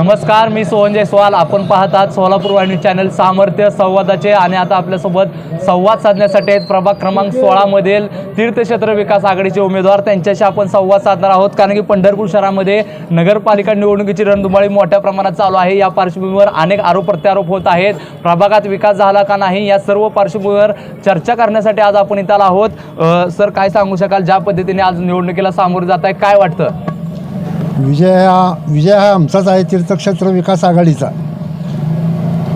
नमस्कार मी सोहन जयस्वाल. आपण पाहतात सोलापूर वाहिनी चॅनल सामर्थ्य संवादाचे आणि आता आपल्यासोबत संवाद साधण्यासाठी आहेत प्रभाग क्रमांक सोळामधील तीर्थक्षेत्र विकास आघाडीचे उमेदवार. त्यांच्याशी आपण संवाद साधणार आहोत कारण की पंढरपूर शहरामध्ये नगरपालिका निवडणुकीची रणधुमाळी मोठ्या प्रमाणात चालू आहे. या पार्श्वभूमीवर अनेक आरोप प्रत्यारोप होत आहेत. प्रभागात विकास झाला का नाही या सर्व पार्श्वभूमीवर चर्चा करण्यासाठी आज आपण इथं आलो आहोत सर काय सांगू शकाल? ज्या पद्धतीने आज निवडणुकीला सामोरे जात आहे काय वाटतं? विजय हा विजय हा आमचाच आहे तीर्थक्षेत्र विकास आघाडीचा.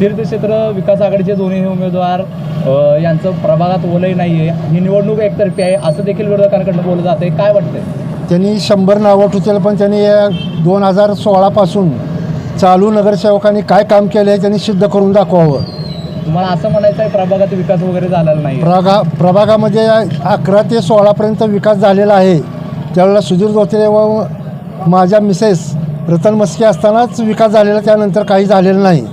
तीर्थक्षेत्र विकास आघाडीचे दोन्ही उमेदवार अ, यांचं प्रभागात ओलही नाही आहे ही निवडणूक एकतर्फी आहे. असं देखील विरोधकांकडनं बोललं जाते काय वाटतंय? त्यांनी शंभर नावं ठुचेल पण त्यांनी दोन हजार सोळापासून चालू नगरसेवकांनी काय काम केलं आहे त्यांनी सिद्ध करून दाखवावं. तुम्हाला असं म्हणायचं आहे प्रभागात विकास वगैरे झालेला नाही प्रभा प्रभागामध्ये अकरा ते सोळापर्यंत विकास झालेला आहे. त्यावेळेला सुधीर धोत्रे व माझ्या मिसेस रतन मस्के असतानाच विकास झालेला त्यानंतर काही झालेलं नाही.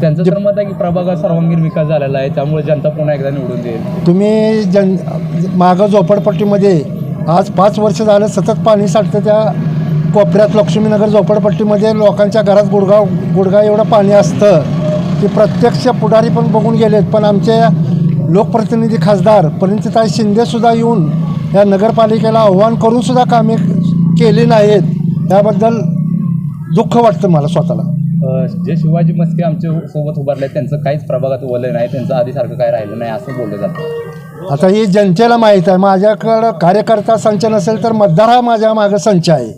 त्यांचं तर मत आहे की प्रभागात सर्वांगीण विकास झालेला आहे त्यामुळे जनता पुन्हा एकदा निवडून देईल. तुम्ही जन मागं झोपडपट्टीमध्ये आज पाच वर्ष झालं सतत पाणी साठतं त्या कोपऱ्यात लक्ष्मीनगर झोपडपट्टीमध्ये लोकांच्या घरात गुडगा गुडगा एवढं पाणी असतं की प्रत्यक्ष पुढारी पण बघून गेलेत. पण आमचे लोकप्रतिनिधी खासदार परिणितीताई शिंदेसुद्धा येऊन या नगरपालिकेला आव्हान करूनसुद्धा कामे केली नाहीत त्याबद्दल दुःख वाटतं मला स्वतःला. जे शिवाजी मस्के आमच्यासोबत उभारले त्यांचं काहीच प्रभागात ओलं नाही त्यांचं आधीसारखं काय राहिलं नाही असं बोललं जातं. आता ही जनतेला माहीत आहे माझ्याकडं कार्यकर्ता संच नसेल तर मतदार हा माझ्या मागं संच आहे.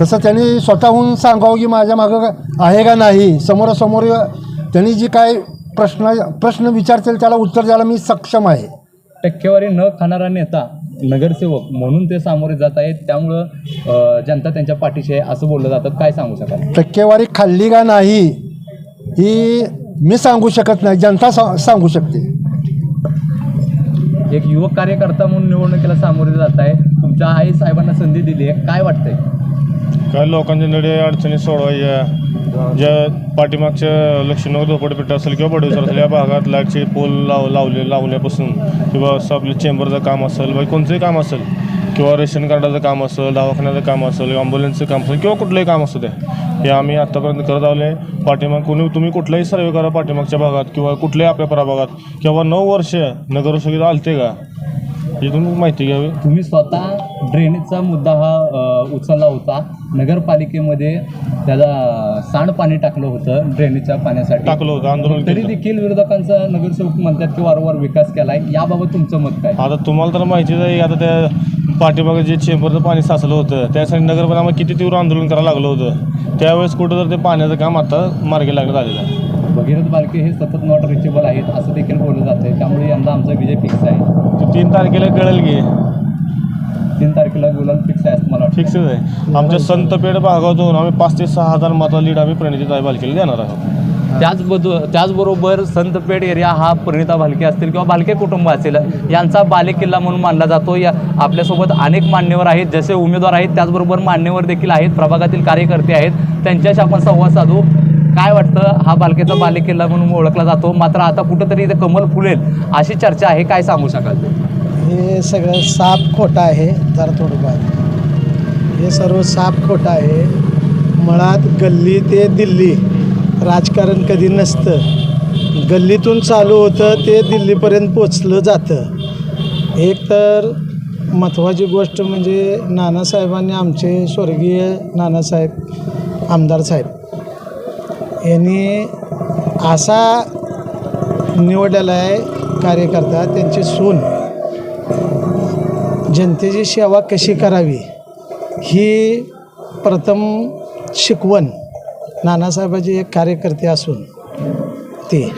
तसं त्यांनी स्वतःहून सांगावं की माझ्या मागं आहे का नाही समोरासमोर त्यांनी जी काय प्रश्न प्रश्न विचारतील त्याला उत्तर द्यायला मी सक्षम आहे. टक्केवारी न खाणारा नेता नगरसेवक म्हणून ते सामोरे जात आहेत. त्यामुळं जनता त्यांच्या पाठीशी आहे असं बोललं जातं. काय सांगू शकाल? टक्केवारी खाल्ली का नाही ही मी सांगू शकत नाही. जनता सा सांगू शकते. एक युवक कार्यकर्ता म्हणून निवडणुकीला सामोरे जात आहे. तुमच्या आई साहेबांना संधी दिली आहे. काय वाटतंय? काय लोकांच्या नडे अडचणी सोडवायच्या. ज्या पाठीमागच्या लक्ष्मीनगर झोपडपट्टी असेल किंवा बडवेश्वर असेल या भागात लाईटचे पोल लाव लावले लावल्यापासून किंवा असं आपलं चेंबरचं काम असेल बाई कोणतंही काम असेल किंवा रेशन कार्डाचं काम असेल दवाखान्याचं काम असेल ॲम्ब्युलन्सचं काम असेल किंवा कुठलंही काम असू द्या हे आम्ही आत्तापर्यंत करत आलो आहे पाठीमाग कोणी तुम्ही कुठलाही सर्वे करा पाठीमागच्या भागात किंवा कुठल्याही आपल्या प्रभागात किंवा नऊ वर्ष नगरसभेत आलते का? हे तुम्ही माहिती घ्यावी. तुम्ही स्वतः ड्रेनेजचा मुद्दा हा अ, उचलला होता. नगरपालिकेमध्ये त्याला सांडपाणी टाकलं होतं ड्रेनेजच्या पाण्यासाठी. टाकलं होतं आंदोलन तरी केलं. देखील विरोधकांचा नगरसेवक म्हणतात की वारंवार विकास केलाय. याबाबत तुमचं मत काय? आता तुम्हाला तर माहितीच आहे आता त्या पाठीमागे जे चेंबरचं पाणी साचलं होतं त्यासाठी नगरपालिका किती तीव्र आंदोलन करायला लागलं होतं. त्यावेळेस कुठं तर ते पाण्याचं काम आता मार्गी लागण्यात आलेलं आहे. भगीरथ बालके हे सतत नॉट रिचेबल आहेत असं देखील बोललं जातंय. त्यामुळे यंदा आमचा विजय फिक्स आहे. तीन तारखेला कळेल की. तीन तारखेला गुलाल फिक्स आहे मला फिक्सच आहे. आमच्या संतपेठ भागातून आम्ही पाच ते सहा हजार मता लीड आम्ही प्रणिती बालकेला देणार आहोत. त्याचबद्द त्याचबरोबर संतपेठ एरिया हा परिणिता भालके असतील किंवा भालके कुटुंब असेल यांचा बालेकिल्ला म्हणून मानला जातो. या आपल्यासोबत अनेक मान्यवर आहेत. जसे उमेदवार आहेत त्याचबरोबर मान्यवर देखील आहेत. प्रभागातील कार्यकर्ते आहेत. त्यांच्याशी आपण संवाद साधू. काय वाटतं? हा बालकेचा बालेकिल्ला म्हणून ओळखला जातो. मात्र आता कुठंतरी इथे कमल फुलेल अशी चर्चा आहे. काय सांगू शकाल? हे सगळं साप खोटं आहे. जरा थोडंफार हे सर्व साप खोटं आहे. मुळात गल्ली ते दिल्ली. राजकारण कधी नसतं. गल्लीतून चालू होतं ते दिल्लीपर्यंत पोचलं जातं. एक तर महत्त्वाची गोष्ट म्हणजे नानासाहेबांनी आमचे स्वर्गीय नानासाहेब आमदार साहेब यांनी असा निवडलेला आहे कार्यकर्ता त्यांची सून. जनतेची सेवा कशी करावी? ही प्रथम शिकवण नानासाहेबाचे एक कार्यकर्ते असून ते.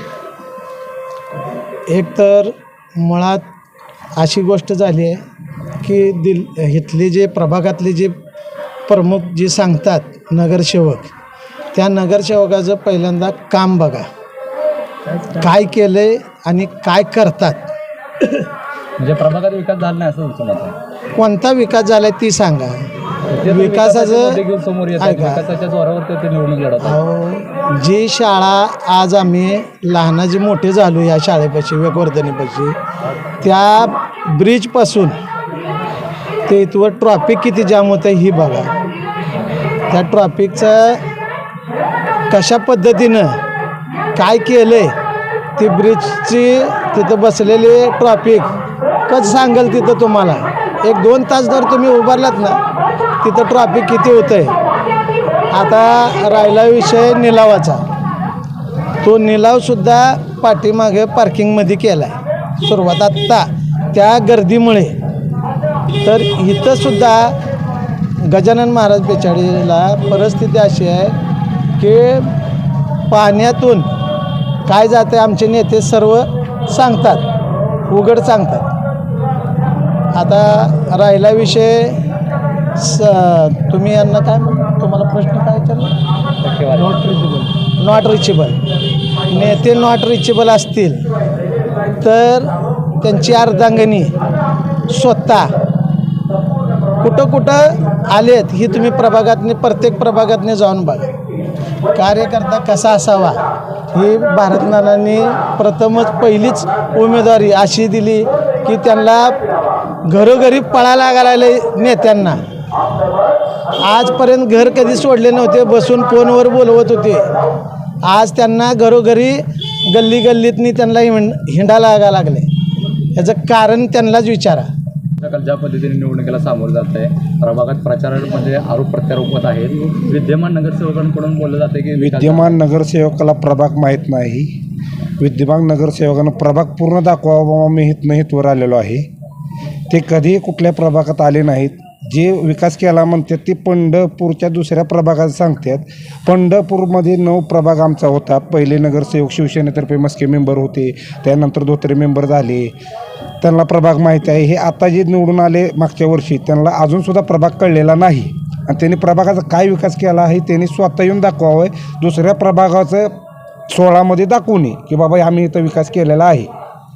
एक तर मुळात अशी गोष्ट झाली आहे की दिल इथले जे प्रभागातले जे प्रमुख जे सांगतात नगरसेवक त्या नगरसेवकाचं पहिल्यांदा काम बघा. काय केलं आणि काय करतात. म्हणजे प्रभागात विकास झाला नाही असं तुमचं मत आहे कोणता विकास झाला ती सांगा. ते विकासाचं- मुद्दे घेऊन समोर येतात ऐका. विकासाच्या जोरावर ते- ते निवडणूक लढवतात. अहो जी शाळा आज आम्ही लहानाचे मोठे झालो या शाळेपाशी वेगवर्धनीपाशी त्या ब्रिजपासून ते इथवर ट्रॉफिक किती जाम होतं ही बघा. त्या ट्रॉफिकचं कशा पद्धतीनं काय केलं आहे ती ब्रिजची तिथं बसलेली ट्रॉफिक कसं सांगेल तिथं तुम्हाला? एक दोन तास जर तुम्ही उभारलात ना तिथं ट्रॉफिक किती होतं आहे आता राहिला विषय निलावाचा. तो निलावसुद्धा पाठीमागे पार्किंगमध्ये केला आहे सुरुवात आत्ता त्या गर्दीमुळे. तर इथंसुद्धा गजानन महाराज बेचाळीला परिस्थिती अशी आहे की पाण्यातून काय जाते आमचे नेते सर्व सांगतात उघड सांगतात. आता राहिला विषय स तुम्ही यांना काय म्हण- तुम्हाला प्रश्न काय विचारला? नॉट रिचेबल नॉट रिचेबल नेते नॉट रिचेबल असतील तर त्यांची अर्धांगणी स्वतः. कुठं कुठं आलेत ही तुम्ही प्रभागातने प्रत्येक प्रभागातने जाऊन बघा. कार्यकर्ता कसा असावा ही भारतनानांनी प्रथमच पहिलीच उमेदवारी अशी दिली की त्यांना घरोघरी पळायला घालायला नेत्यांना. आजपर्यंत घर कधी सोडले नव्हते बसून फोनवर बोलवत होते. आज त्यांना घरोघरी गल्ली गल्लीतनी त्यांना हिंड हिंडा लागा लागले. याचं कारण त्यांनाच विचारा. काल ज्या पद्धतीने निवडणुकीला सामोरं जात आहे प्रभागात प्रचारामध्ये आरोप प्रत्यारोप होत आहेत. विद्यमान नगरसेवकांकडून बोललं जातं की विद्यमान नगरसेवकाला प्रभाग माहीत नाही. विद्यमान नगरसेवकानं प्रभाग पूर्ण दाखवावा मी हितनं हितवर आलेलो आहे. ते कधीही कुठल्या प्रभागात आले नाहीत. जे विकास केला म्हणतात ते पंढरपूरच्या दुसऱ्या प्रभागात सांगतात. पंढरपूरमध्ये नऊ प्रभाग आमचा होता. पहिले नगरसेवक शिवसेनेतर्फे मस्के मेंबर होते. त्यानंतर धोत्रे मेंबर झाले. त्यांना प्रभाग माहीत आहे. हे आता जे निवडून आले मागच्या वर्षी त्यांना अजूनसुद्धा प्रभाग कळलेला नाही. आणि त्यांनी प्रभागाचा काय विकास केला आहे त्यांनी स्वतः येऊन दाखवावं. दुसऱ्या प्रभागाचं सोळामध्ये दाखवू नये की बाबा आम्ही इथं विकास केलेला आहे.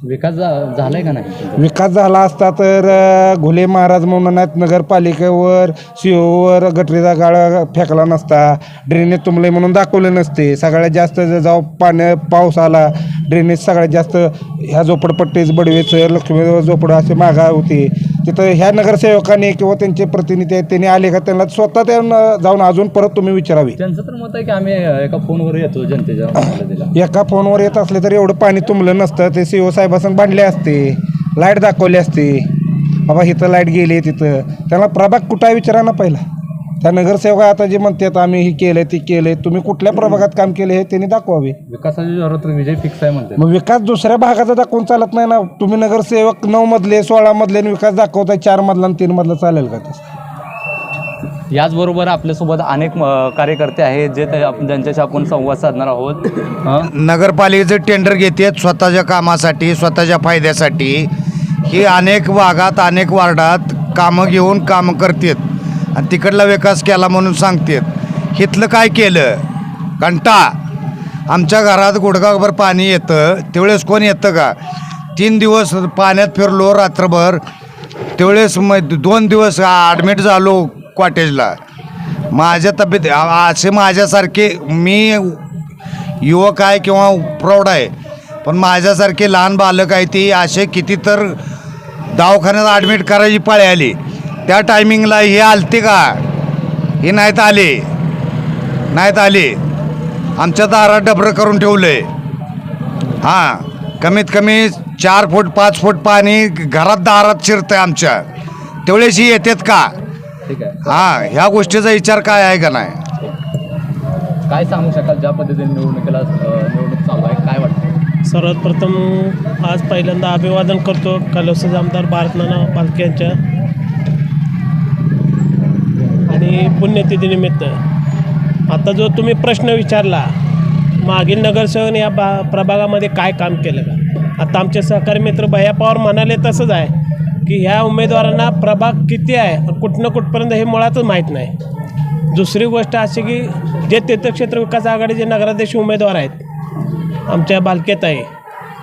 विकास झा- झालाय का नाही? विकास झाला असता तर अ, घुले महाराज म्हणून आहेत नगरपालिकेवर सीओवर गटरीचा गाळा फेकला नसता. ड्रेनेज तुंबले म्हणून दाखवले नसते. सगळ्यात जास्त जाऊ पाण्या पाऊस आला ड्रेनेज सगळ्यात जास्त ह्या झोपडपट्टीच बडवेचं लक्ष्मी झोपड असे मागा होते. तिथं ह्या नगरसेवकांनी किंवा त्यांचे प्रतिनिधी आहेत त्यांनी आले का त्यांना स्वतः त्यांना जाऊन अजून परत तुम्ही विचारावी. त्यांचं तर मत आहे की आम्ही एका फोनवर येतो जनतेच्या मदतीला एका फोनवर येत असले तर एवढं पाणी तुंबलं नसतं. ते सी ओ साहेबासंग बांधले असते लाइट दाखवली असते. बाबा इथं लाइट गेली तिथं. त्यांना प्रभाग कुठं आहे विचारा ना पहिला. त्या नगरसेवक आता जे म्हणतात आम्ही हे केलं ते केलं तुम्ही कुठल्या प्रभागात काम केले हे त्यांनी दाखवावे. विकासाच्या जोरात विजय फिक्स आहे म्हणते मग विकास दुसऱ्या भागाचा दाखवून चालत नाही ना? तुम्ही नगरसेवक नऊ मधले सोळा मधले आणि विकास दाखवताय चार मधला आणि तीन मधला चालेल का तसं? याचबरोबर आपल्यासोबत अनेक अ, कार्यकर्ते आहेत जे ते आपण- ज्यांच्याशी आपण संवाद साधणार आहोत. अ, नगरपालिकेचं टेंडर घेतात स्वतःच्या कामासाठी स्वतःच्या फायद्यासाठी. ही अनेक भागात अनेक वार्डात कामं घेऊन कामं करतात. आणि तिकडला विकास केला म्हणून सांगतात. हिथलं काय केलं? कंटा. आमच्या घरात गुडगाभर पाणी येतं. त्यावेळेस कोण येतं का? तीन दिवस पाण्यात फिरलो रात्रभर. त्यावेळेस मग दोन दिवस ॲडमिट झालो कॉटेजला माझ्या तब्येत असे माझ्यासारखे मी युवक आहे किंवा प्रौढ आहे. पण माझ्यासारखे लहान बालक आहे ती असे किती तर दवाखान्यात ॲडमिट करायची पाळी आली. त्या टायमिंगला हे आलते का? हे नाहीत आले. नाहीत आले. आमच्या दारात डबरं करून ठेवलं आहे हां कमीत कमी चार फूट पाच फूट पाणी घरात दारात शिरतं आहे आमच्या. तेवढेच ही येतात का? ठीक आहे. हां ह्या गोष्टीचा विचार काय आहे का नाही? काय सांगू शकाल? ज्या पद्धतीने निवडणुकीला अ, निवडणूक चालू आहे काय वाटतं? सर्वात प्रथम आज पहिल्यांदा अभिवादन करतो कलौसचे आमदार भारतनाना बालके यांच्या. पुण्यतिथीनिमित्त. आता जो तुम्ही प्रश्न विचारला मागील नगरसेवकाने या बा प्रभागामध्ये काय काम केलं? का आता आमचे सहकारी मित्र भैया पवार म्हणाले तसंच आहे की ह्या उमेदवारांना प्रभाग किती आहे कुठनं कुठपर्यंत हे मुळातच माहीत नाही. दुसरी गोष्ट अशी की जे तीर्थक्षेत्र विकास आघाडीचे नगराध्यक्ष उमेदवार आहेत आमच्या बालकेताई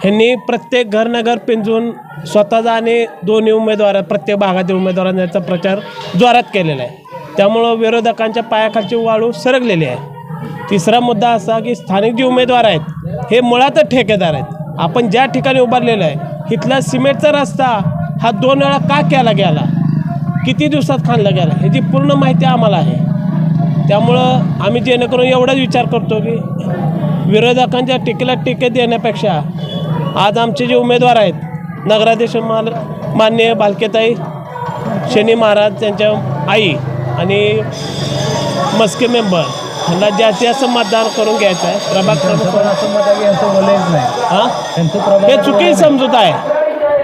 ह्यांनी प्रत्येक घरनगर पिंजून स्वतःचा आणि दोन्ही उमेदवार प्रत्येक भागातील उमेदवारांचा प्रचार जोरात केलेला आहे. त्यामुळं विरोधकांच्या पायाखालची वाळू सरकलेली आहे. तिसरा मुद्दा असा की स्थानिक जे उमेदवार आहेत हे मुळातच ठेकेदार आहेत. आपण ज्या ठिकाणी उभारलेलं आहे इथला सिमेंटचा रस्ता हा दोन वेळा का केला गेला? किती दिवसात खाणला गेला? ह्याची पूर्ण माहिती आम्हाला आहे. त्यामुळं आम्ही जेणेकरून एवढाच विचार करतो की विरोधकांच्या टीकेला टीके देण्यापेक्षा आज आमचे जे उमेदवार आहेत नगराध्यक्ष माल मान्य बालकेताई शनी महाराज त्यांच्या आई आणि मस्के मेंबर. ह्यांना जास्तीत जास्त मतदान करून घ्यायचं आहे. प्रभाग क्रमांक असं मत आहे यांचं नाही. हां? त्यांचं प्रभाग हे चुकी समजूत आहे.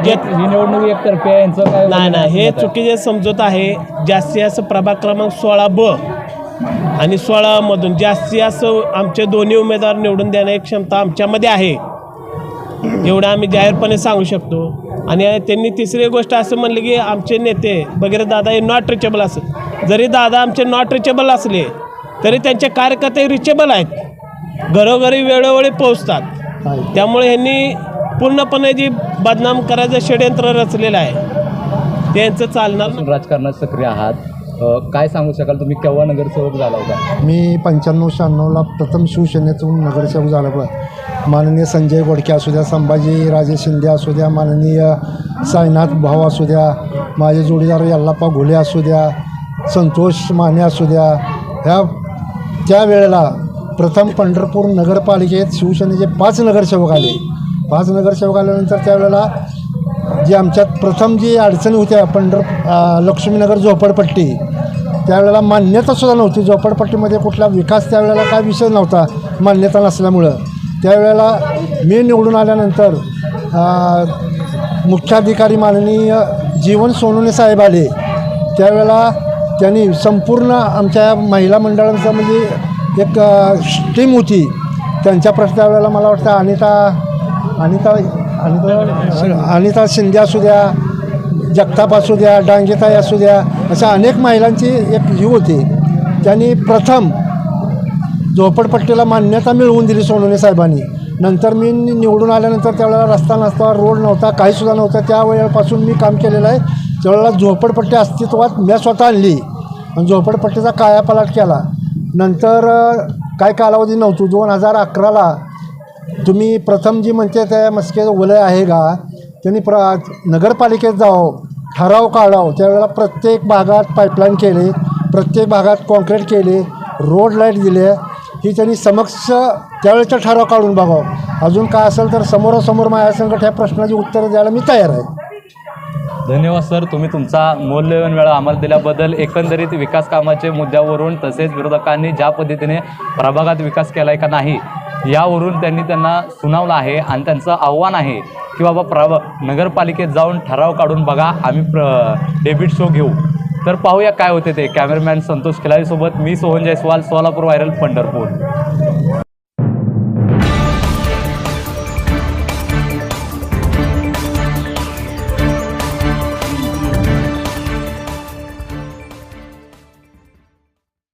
जे ही निवडणूक एकतर्फे आहे, यांचं काय नाही नाही हे? चुकीचे समजूत आहे. जास्तीत जास्त प्रभाग क्रमांक सोळा ब आणि सोळामधून जास्तीत जास्त आमचे दोन्ही उमेदवार निवडून देण्याची क्षमता आमच्यामध्ये आहे. एवढं आम्ही जाहीरपणे सांगू शकतो. आणि त्यांनी तिसरी गोष्ट असं म्हणली की आमचे नेते वगैरे दादा हे नॉट रिचेबल असत. जरी दादा आमचे नॉट रिचेबल असले तरी त्यांचे कार्यकर्ते रिचेबल आहेत. घरोघरी वेळोवेळी पोहोचतात. त्यामुळे ह्यांनी पूर्णपणे जी बदनाम करायचं षडयंत्र रचलेलं आहे त्यांचं चालणार. राजकारणात सक्रिय आहात. काय सांगू शकाल? तुम्ही केव्हा नगरसेवक झाला होता? मी पंच्याण्णव शहाण्णवला प्रथम शिवसेनेतून नगरसेवक झाला पण माननीय संजय गोडके असू द्या संभाजी राजे शिंदे असू द्या माननीय साईनाथ भाऊ असू द्या माझे जोडीदार यल्लाप्पा घुले असू द्या संतोष माने असू द्या ह्या त्यावेळेला प्रथम पंढरपूर नगरपालिकेत शिवसेनेचे पाच नगरसेवक आले. पाच नगरसेवक आल्यानंतर त्यावेळेला जी आमच्यात प्रथम जी अडचणी होत्या पंढर लक्ष्मीनगर झोपडपट्टी त्यावेळेला मान्यतासुद्धा नव्हती. झोपडपट्टीमध्ये कुठला विकास त्यावेळेला काय विषय नव्हता मान्यता नसल्यामुळं. त्यावेळेला मी निवडून आल्यानंतर मुख्याधिकारी माननीय जीवन सोनवणे साहेब आले. त्यावेळेला त्यांनी संपूर्ण आमच्या महिला मंडळांचं म्हणजे एक टीम होती. त्यांच्या प्रश्न त्यावेळेला मला वाटतं अनिता अनिता अनिता अनिता शिंदे असू द्या जगताप असू द्या डांगेताई असू द्या अशा अनेक महिलांची एक ही होती. त्यांनी प्रथम झोपडपट्टीला मान्यता मिळवून दिली सोनवणे साहेबांनी. नंतर मी निवडून आल्यानंतर त्यावेळेला रस्ता नसता रोड नव्हता काहीसुद्धा नव्हतं. त्या वेळेपासून मी काम केलेलं आहे. त्यावेळेला झोपडपट्टी अस्तित्वात मी स्वतः आणली आणि झोपडपट्टीचा कायापालट केला. नंतर काय कालावधी नव्हतो. दोन हजार अकराला तुम्ही प्रथम जी म्हणते त्या मस्के वलय आहे का? त्यांनी प्र नगरपालिकेत जावं ठराव काढावं. त्यावेळेला प्रत्येक भागात पाईपलाईन केले प्रत्येक भागात कॉन्क्रीट केले रोड लाइट दिले. ही त्यांनी समक्ष त्यावेळेचा ठराव काढून बघावं. अजून काय असेल तर समोरासमोर माझ्यासंकट ह्या प्रश्नाची उत्तरं द्यायला मी तयार आहे. धन्यवाद सर. तुम्ही तुमचा मौल्यवान वेळा आम्हाला दिल्याबद्दल एकंदरीत विकास कामाचे मुद्द्यावरून तसेच विरोधकांनी ज्या पद्धतीने प्रभागात विकास केला आहे का नाही यावरून त्यांनी त्यांना सुनावलं आहे आणि त्यांचं आव्हान आहे की बाबा प्रभ नगरपालिकेत जाऊन ठराव काढून बघा. आम्ही प्र डेबिट शो घेऊ. तर पाहूया काय होते ते. कॅमेरामॅन संतोष खिलारीसोबत मी सोहन जयस्वाल सोलापूर व्हायरल पंढरपूर.